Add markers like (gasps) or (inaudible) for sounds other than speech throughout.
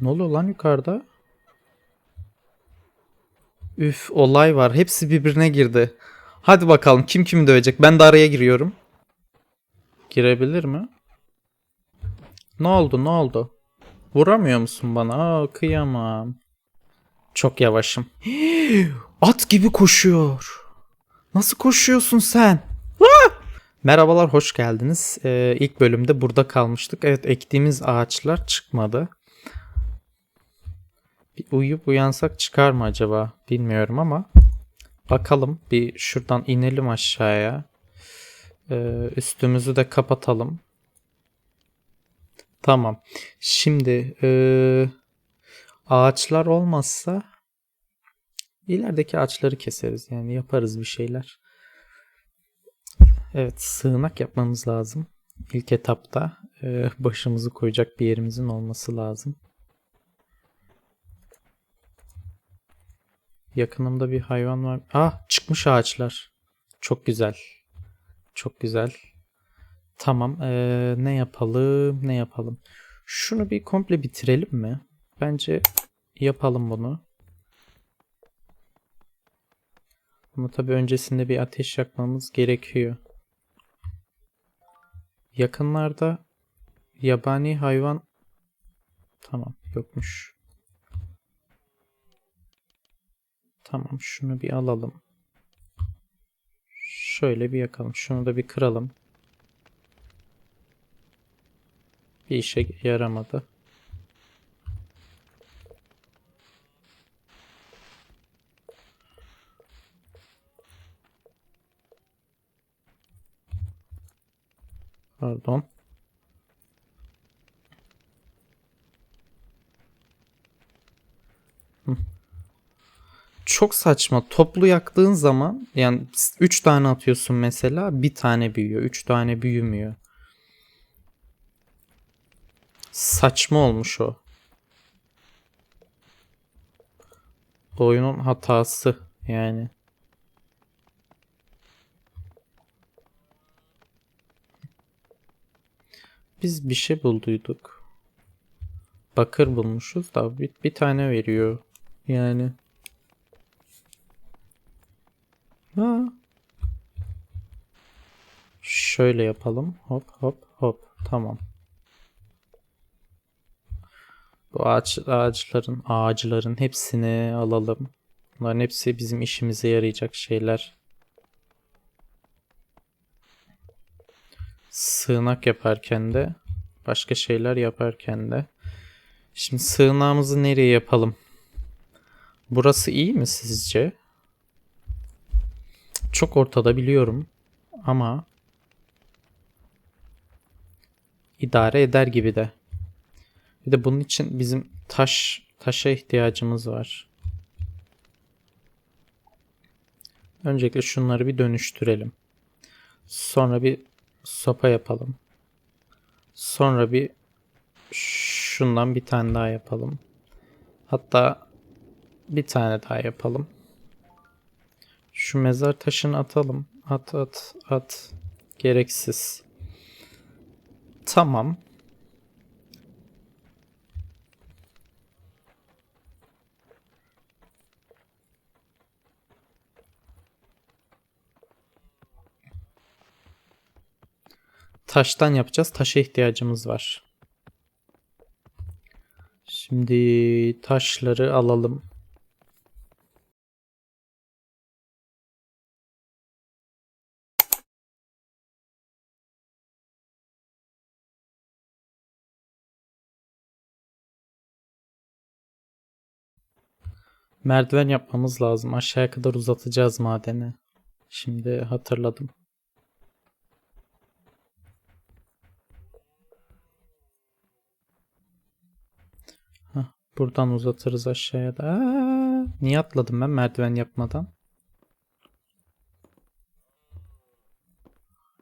Ne oluyor lan yukarıda? Üf olay var. Hepsi birbirine girdi. Hadi bakalım kim kimi dövecek. Ben de araya giriyorum. Girebilir mi? Ne oldu ne oldu? Vuramıyor musun bana? Aa, kıyamam. Çok yavaşım. (gasps) At gibi koşuyor. Nasıl koşuyorsun sen? Merhabalar, hoş geldiniz. Ee, ilk bölümde burada kalmıştık. Evet, ektiğimiz ağaçlar çıkmadı. Bir uyuyup uyansak çıkar mı acaba? Bilmiyorum ama. Bakalım. Bir şuradan inelim aşağıya. Ee, üstümüzü de kapatalım. Tamam. Şimdi ee, ağaçlar olmazsa ilerideki ağaçları keseriz. Yani yaparız bir şeyler. Evet, sığınak yapmamız lazım. İlk etapta ee, başımızı koyacak bir yerimizin olması lazım. Yakınımda bir hayvan var. Ah, çıkmış ağaçlar. Çok güzel. Çok güzel. Tamam. ee, ne yapalım? Ne yapalım? Şunu bir komple bitirelim mi? Bence yapalım bunu. Ama tabii öncesinde bir ateş yakmamız gerekiyor. Yakınlarda yabani hayvan tamam yokmuş. Tamam şunu bir alalım. Şöyle bir yakalım. Şunu da bir kıralım. Bir işe yaramadı. Pardon. Çok saçma. Toplu yaktığın zaman yani 3 tane atıyorsun mesela bir tane büyüyor. 3 tane büyümüyor. Saçma olmuş o. Oyunun hatası yani. Biz bir şey bulduyduk. Bakır bulmuşuz da bir, bir tane veriyor. Yani. Ha. Şöyle yapalım. Hop hop hop. Tamam. Bu ağaç, ağaçların, ağaçların hepsini alalım. Bunların hepsi bizim işimize yarayacak şeyler. Sığınak yaparken de, başka şeyler yaparken de. Şimdi sığınağımızı nereye yapalım? Burası iyi mi sizce? Çok ortada biliyorum ama idare eder gibi de. Bir de bunun için bizim taş taşa ihtiyacımız var. Öncelikle şunları bir dönüştürelim. Sonra bir sopa yapalım. Sonra bir şundan bir tane daha yapalım. Hatta bir tane daha yapalım. Şu mezar taşını atalım. At at at. Gereksiz. Tamam. Taştan yapacağız. Taşa ihtiyacımız var. Şimdi taşları alalım. Merdiven yapmamız lazım. Aşağıya kadar uzatacağız madeni. Şimdi hatırladım. Hah, buradan uzatırız aşağıya da. Aa, niye atladım ben merdiven yapmadan?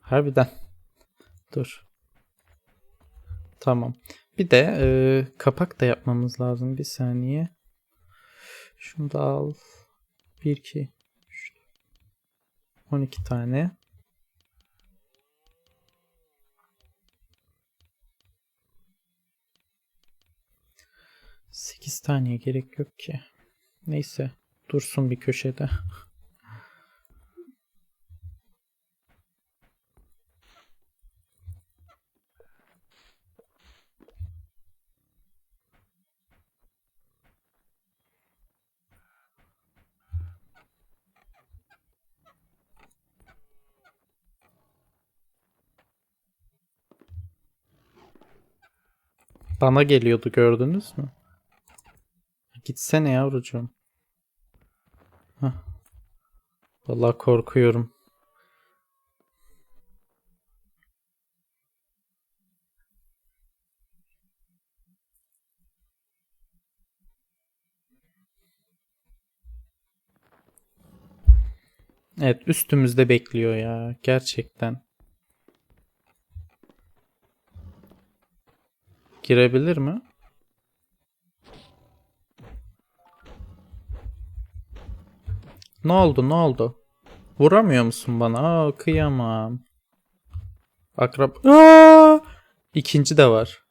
Harbiden. (laughs) Dur. Tamam. Bir de e, kapak da yapmamız lazım. Bir saniye. Şunu da al. 1 2 12 tane. 8 taneye gerek yok ki. Neyse dursun bir köşede. Bana geliyordu gördünüz mü? Gitsene yavrucuğum. Hah. Vallahi korkuyorum. Evet üstümüzde bekliyor ya gerçekten. Girebilir mi? Ne oldu ne oldu? Vuramıyor musun bana? Aa, kıyamam. Akrap... Aa! İkinci de var.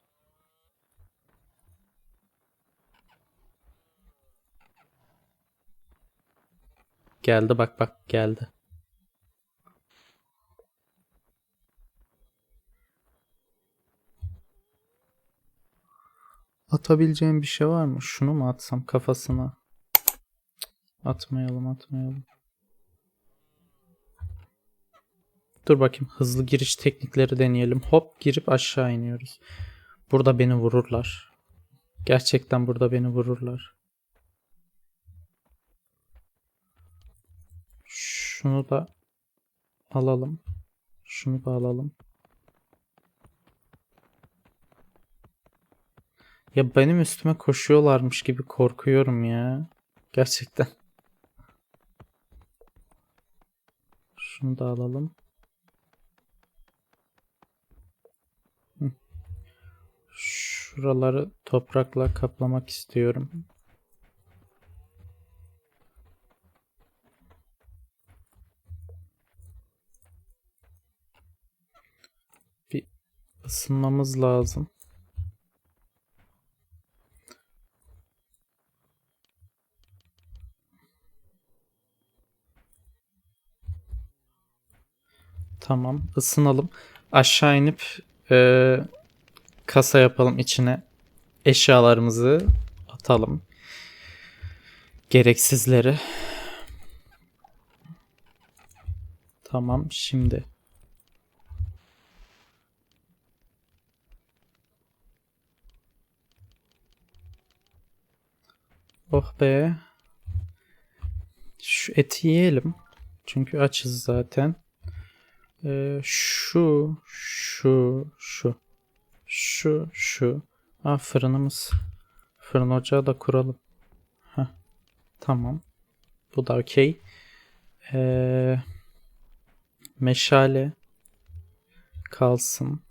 Geldi bak bak geldi. Atabileceğim bir şey var mı? Şunu mu atsam kafasına? Atmayalım atmayalım. Dur bakayım hızlı giriş teknikleri deneyelim. Hop girip aşağı iniyoruz. Burada beni vururlar. Gerçekten burada beni vururlar. Şunu da alalım. Şunu da alalım. Ya benim üstüme koşuyorlarmış gibi korkuyorum ya. Gerçekten. Şunu da alalım. Şuraları toprakla kaplamak istiyorum. Bir ısınmamız lazım. Tamam, ısınalım. Aşağı inip e, kasa yapalım içine. Eşyalarımızı atalım. Gereksizleri. Tamam, şimdi. Oh be. Şu eti yiyelim. Çünkü açız zaten. Ee, şu, şu, şu, şu, şu. Aa, fırınımız. Fırın ocağı da kuralım. Heh, tamam. Bu da okey. Ee, meşale kalsın.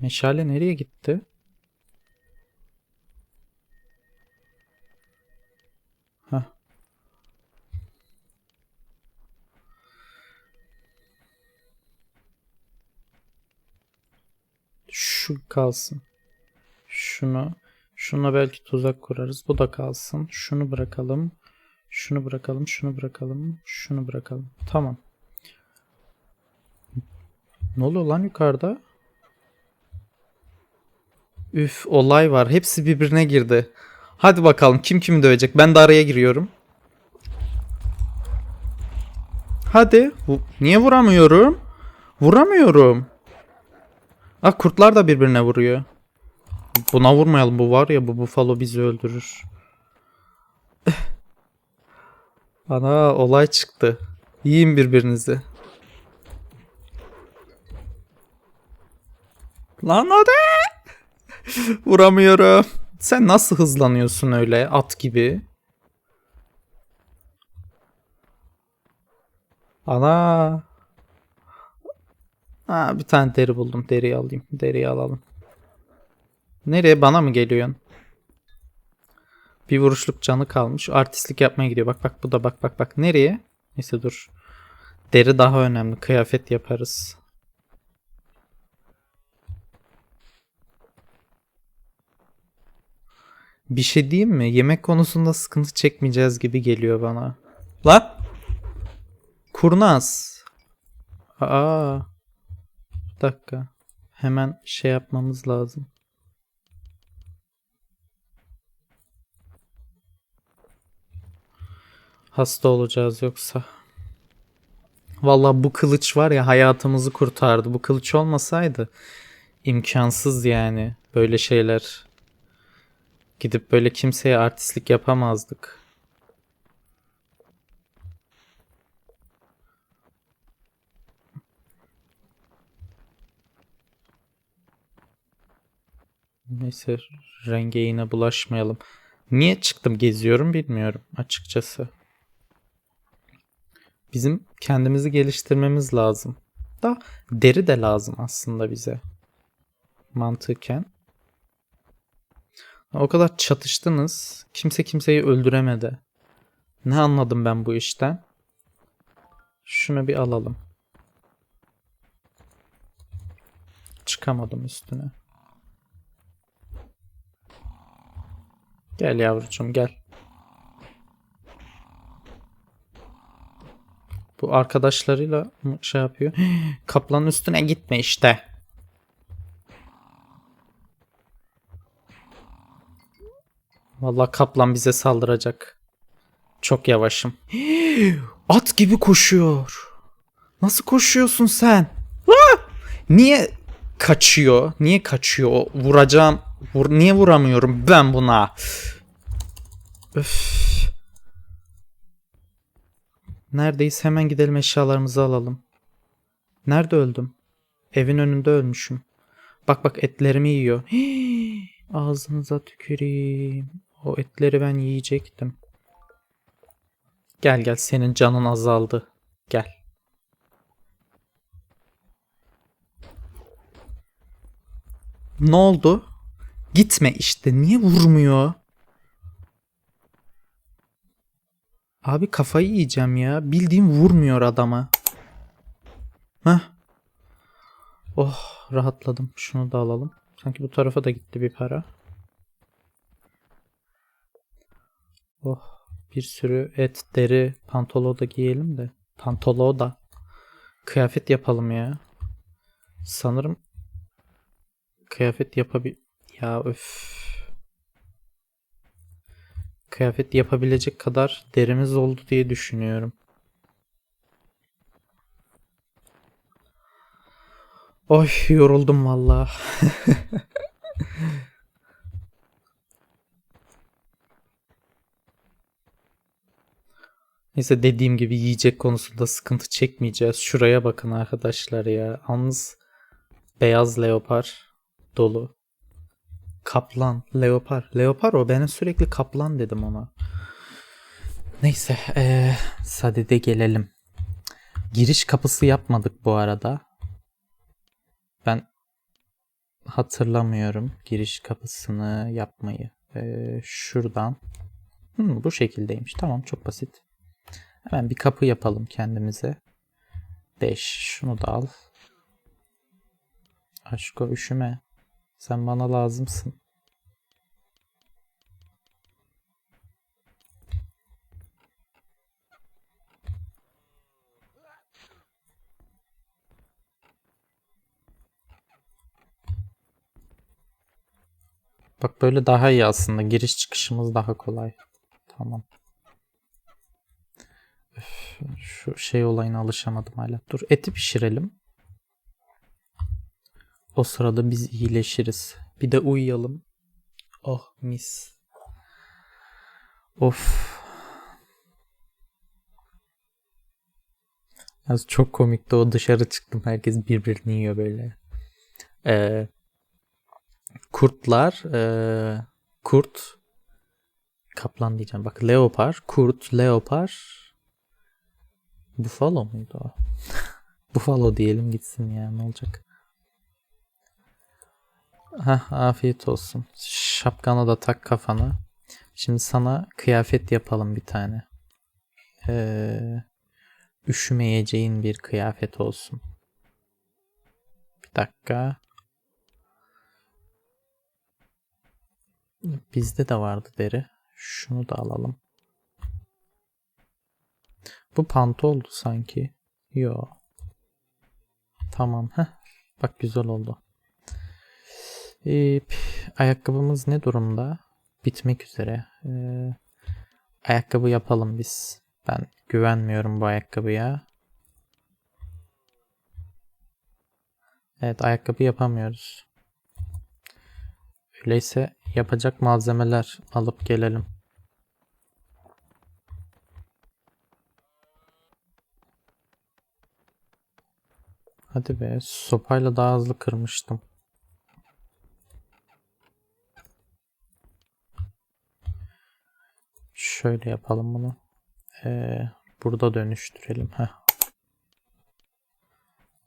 Meşale nereye gitti? Şu kalsın. Şunu. Şuna belki tuzak kurarız. Bu da kalsın. Şunu bırakalım. Şunu bırakalım. Şunu bırakalım. Şunu bırakalım. Tamam. Ne oluyor lan yukarıda? Üf olay var. Hepsi birbirine girdi. Hadi bakalım kim kimi dövecek. Ben de araya giriyorum. Hadi. Niye vuramıyorum? Vuramıyorum. Ah kurtlar da birbirine vuruyor. Buna vurmayalım bu var ya bu bufalo bizi öldürür. Ana olay çıktı. Yiyin birbirinizi. Lan hadi. Vuramıyorum. Sen nasıl hızlanıyorsun öyle at gibi? Ana. Ha, bir tane deri buldum. Deriyi alayım. Deriyi alalım. Nereye? Bana mı geliyorsun? Bir vuruşluk canı kalmış. Artistlik yapmaya gidiyor. Bak bak bu da bak bak bak. Nereye? Neyse dur. Deri daha önemli. Kıyafet yaparız. Bir şey diyeyim mi? Yemek konusunda sıkıntı çekmeyeceğiz gibi geliyor bana. La? Kurnaz. Aa. Dakika. Hemen şey yapmamız lazım. Hasta olacağız yoksa. Vallahi bu kılıç var ya hayatımızı kurtardı. Bu kılıç olmasaydı imkansız yani böyle şeyler. Gidip böyle kimseye artistlik yapamazdık. Neyse renge yine bulaşmayalım. Niye çıktım geziyorum bilmiyorum açıkçası. Bizim kendimizi geliştirmemiz lazım. Da deri de lazım aslında bize. Mantıken. O kadar çatıştınız. Kimse kimseyi öldüremedi. Ne anladım ben bu işten? Şunu bir alalım. Çıkamadım üstüne. Gel yavrucuğum gel. Bu arkadaşlarıyla şey yapıyor. (gasps) Kaplanın üstüne gitme işte. Vallahi kaplan bize saldıracak. Çok yavaşım. (gasps) At gibi koşuyor. Nasıl koşuyorsun sen? Niye kaçıyor? Niye kaçıyor? Vuracağım. Vur, niye vuramıyorum ben buna? Öf. Neredeyiz? Hemen gidelim eşyalarımızı alalım. Nerede öldüm? Evin önünde ölmüşüm. Bak bak etlerimi yiyor. Hii, (gasps) ağzınıza tüküreyim. O etleri ben yiyecektim. Gel gel senin canın azaldı. Gel. Ne oldu? Gitme işte. Niye vurmuyor? Abi kafayı yiyeceğim ya. Bildiğim vurmuyor adama. Heh. Oh rahatladım. Şunu da alalım. Sanki bu tarafa da gitti bir para. Oh bir sürü et, deri, pantolo da giyelim de. Pantolo da. Kıyafet yapalım ya. Sanırım kıyafet yapabil... Ya öf. Kıyafet yapabilecek kadar derimiz oldu diye düşünüyorum. Oy yoruldum valla. (laughs) Neyse dediğim gibi yiyecek konusunda sıkıntı çekmeyeceğiz. Şuraya bakın arkadaşlar ya. Yalnız beyaz leopar dolu. Kaplan, leopar. Leopar o. Ben sürekli kaplan dedim ona. Neyse, ee, sadede gelelim. Giriş kapısı yapmadık bu arada. Ben hatırlamıyorum giriş kapısını yapmayı. Ee, şuradan. Hmm, bu şekildeymiş. Tamam, çok basit. Hemen bir kapı yapalım kendimize. Deş, şunu da al. Aşko üşüme. Sen bana lazımsın. Bak böyle daha iyi aslında. Giriş çıkışımız daha kolay. Tamam. Öf, şu şey olayına alışamadım hala. Dur eti pişirelim. O sırada biz iyileşiriz. Bir de uyuyalım. Oh mis. Of. Az çok komikti o dışarı çıktım. Herkes birbirini yiyor böyle. Ee, kurtlar ee, kurt kaplan diyeceğim. Bak leopar, kurt, leopar Buffalo muydu o? (laughs) Buffalo diyelim gitsin ya ne olacak? Hah afiyet olsun. Şapkanı da tak kafana. Şimdi sana kıyafet yapalım bir tane. Ee, üşümeyeceğin bir kıyafet olsun. Bir dakika. Bizde de vardı deri. Şunu da alalım. Bu pantı oldu sanki. Yo. Tamam. Heh. Bak güzel oldu. Ee, ayakkabımız ne durumda? Bitmek üzere. Ee, ayakkabı yapalım biz. Ben güvenmiyorum bu ayakkabıya. Evet ayakkabı yapamıyoruz. Öyleyse yapacak malzemeler alıp gelelim. Hadi be sopayla daha hızlı kırmıştım. Şöyle yapalım bunu. Ee, burada dönüştürelim. Heh.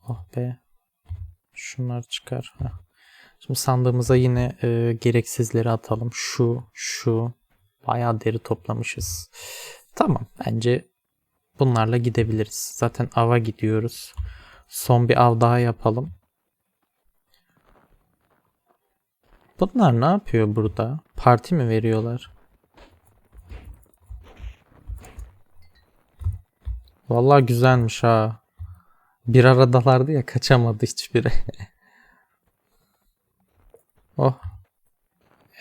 Oh be. Şunlar çıkar. Heh. Şimdi sandığımıza yine e, gereksizleri atalım. Şu, şu. Bayağı deri toplamışız. Tamam. Bence bunlarla gidebiliriz. Zaten ava gidiyoruz. Son bir av daha yapalım. Bunlar ne yapıyor burada? Parti mi veriyorlar? Vallahi güzelmiş ha. Bir aradalardı ya kaçamadı hiçbiri. (laughs) oh.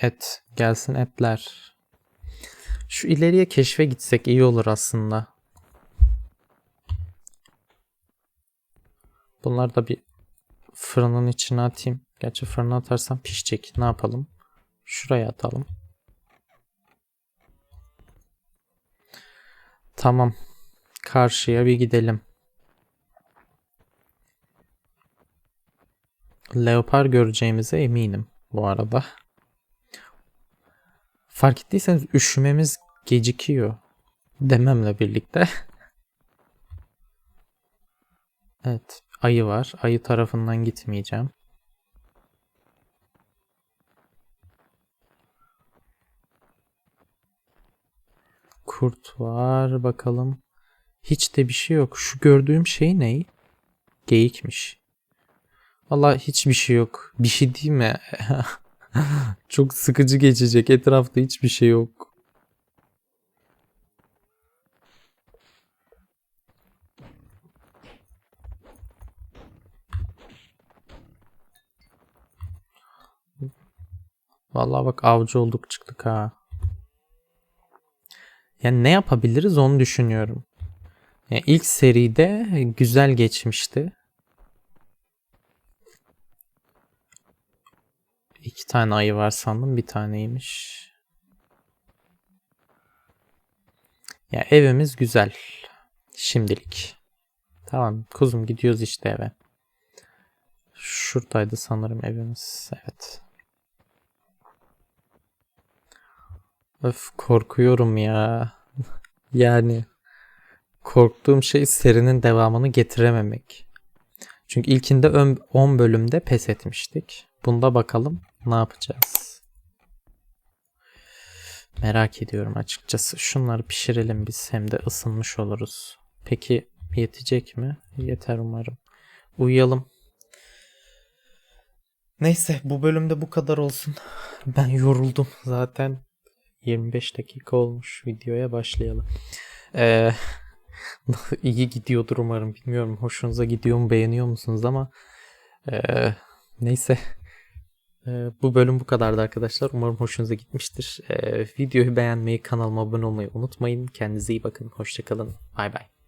Et. Gelsin etler. Şu ileriye keşfe gitsek iyi olur aslında. Bunları da bir fırının içine atayım. Gerçi fırına atarsam pişecek. Ne yapalım? Şuraya atalım. Tamam. Karşıya bir gidelim. Leopar göreceğimize eminim bu arada. Fark ettiyseniz üşümemiz gecikiyor. Dememle birlikte. (laughs) evet. Ayı var. Ayı tarafından gitmeyeceğim. Kurt var. Bakalım. Hiç de bir şey yok. Şu gördüğüm şey ne? Geyikmiş. Valla hiçbir şey yok. Bir şey değil mi? (laughs) Çok sıkıcı geçecek. Etrafta hiçbir şey yok. Vallahi bak avcı olduk çıktık ha. Yani ne yapabiliriz onu düşünüyorum. Yani ilk seride güzel geçmişti. İki tane ayı var sandım. Bir taneymiş. Ya evimiz güzel. Şimdilik. Tamam kuzum gidiyoruz işte eve. Şuradaydı sanırım evimiz. Evet. Öf korkuyorum ya. (laughs) yani korktuğum şey serinin devamını getirememek. Çünkü ilkinde 10 bölümde pes etmiştik. Bunda bakalım ne yapacağız. Merak ediyorum açıkçası. Şunları pişirelim biz hem de ısınmış oluruz. Peki yetecek mi? Yeter umarım. Uyuyalım. Neyse bu bölümde bu kadar olsun. Ben yoruldum zaten. 25 dakika olmuş videoya başlayalım. Ee, (laughs) iyi gidiyordur umarım. Bilmiyorum hoşunuza gidiyor mu beğeniyor musunuz ama ee, neyse. Ee, bu bölüm bu kadardı arkadaşlar. Umarım hoşunuza gitmiştir. Ee, videoyu beğenmeyi, kanalıma abone olmayı unutmayın. Kendinize iyi bakın. Hoşçakalın. Bay bay.